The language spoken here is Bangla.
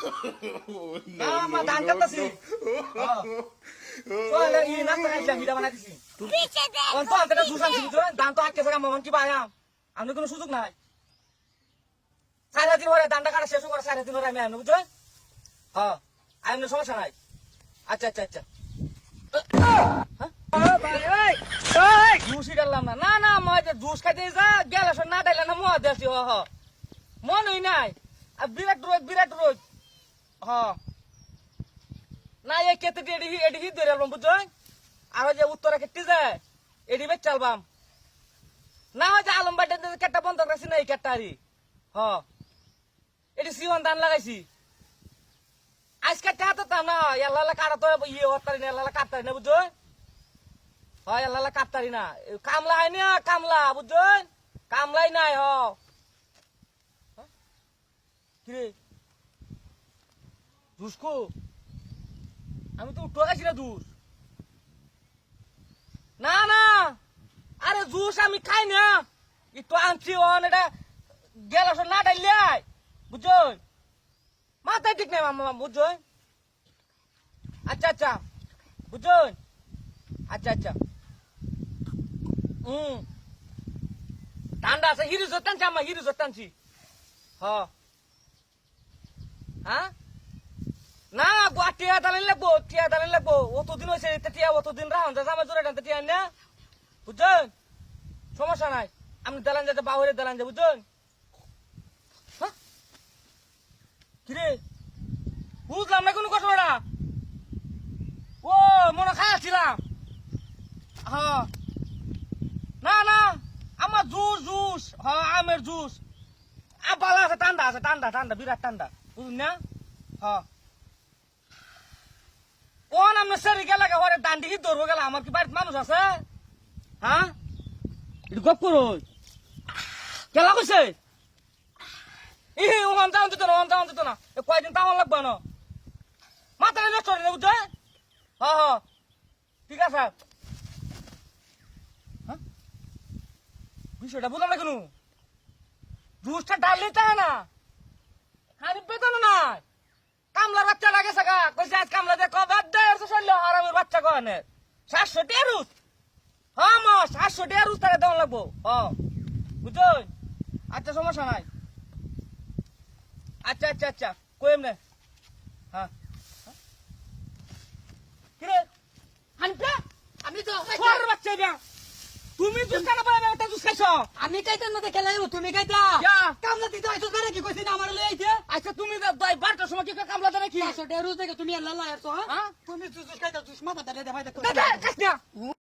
না আমার ধান কাটতাছি মন আমি কোনো সুযোগ নাই। সাড়ে দিন পরে ধানটা কাটা শেষ করে সাড়ে দিন পরে আমি আনব বুঝছ? হ্যাঁ আমি সমস্যা নাই। আচ্ছা আচ্ছা আচ্ছা। জুসই ডাললাম না। না না মই যে জুস খাইতে যা গেলে না ডাইলে না মহ দেছি হ হ। মনই নাই। আর বিরাট রোদ বিরাট রোদ। হ না, এই কেতে এডি এডি ধরে আলবাম বুঝছ আর যে উত্তরা কেটে যায় এডি বেচ চালবাম না, ওই যে আলম বাড়িতে কেটটা বন্ধ রাখছি না হ এডি সিওন ধান লাগাইছি। আজকে টাকা তো না এল্লা কাটা তো ইয়ে হতারি না এল্লা কাটতারি না বুঝছ হয় এল্লা কাটতারি না। কামলা হয় না, কামলা বুঝছ কামলাই নাই, হ। হ্যাঁ? কিরে দুসকো আমি তো উঠো গেছি না জুস না না, আরে জুস আমি খাই না। একটু আনছি, অন, এটা গেল না ডাইলে। বুঝছ? মাথায় ঠিক নাই, মামা, বুঝছ? আচ্ছা আচ্ছা বুঝছ? আচ্ছা আচ্ছা। হুম ঠান্ডা আছে, হিরো জোর টানছি আমার হিরো জোর টানছি। হ্যাঁ? না গো টিয়া দালান লাগবো, টিয়া দালান লাগবো। অতদিন হয়েছে টিয়া, অতদিন রাহন যা জামা জোরে টানতে টিয়া না বুঝছেন? সমস্যা নাই। আপনি দালান যেতে বাহুরে দালান যে বুঝছেন? কিরে? বুঝলাম না কোনো ঘটনা ও, মনে খাইছিলাম হ্যাঁ না না, আমার জুস জুস। হ্যাঁ আমের জুস। আবালা আছে ঠান্ডা আছে ঠান্ডা ঠান্ডা বিরাট ঠান্ডা বুঝুন না? হ্যাঁ নাম সেরি গেলে? আছে? হ্যাঁ একটু গপ করো। কেলা কইছে? ই ওখান না না। কয়দিন তাওয়ান লাগবে না মাথা নষ্ট করে দেবো বুঝছে? হ্যাঁ হ্যাঁ ঠিক আছে? বিষয়টা বুঝলাম না কেন? জুসটা ডাললে তাই না। খালি বেতন নাই। কামলার বাচ্চা লাগে সাকা কইছে আজ কামলা দে কবার দেয় তো শৈল বাচ্চা কনে সাতশো টিয়া রুস হ্যাঁ মা সাতশো টিয়া রুস তাকে দেওয়া লাগবো। হ্যাঁ। বুঝছ? আচ্ছা সমস্যা নাই। আচ্ছা আচ্ছা আচ্ছা কইম নে হ্যাঁ? কিরে? হানিফা আমি তো খোয়ার বাচ্চা এটা। তুমি জুস কেন পাবে ওটা জুস খাইছো? আমি কাইতে না দেখে লাইব তুমি কাইতা? যা। কামলা দিতে আইছো করে? কি কইছিস আমার লই আইছে? আচ্ছা তুমি বারোটার সময় কি কামলা দেয় নাকি? পাঁচশো টাকা রোজ দেখে তুমি আল্লাহ লাইছো হ্যাঁ? হ্যাঁ? তুমি জুস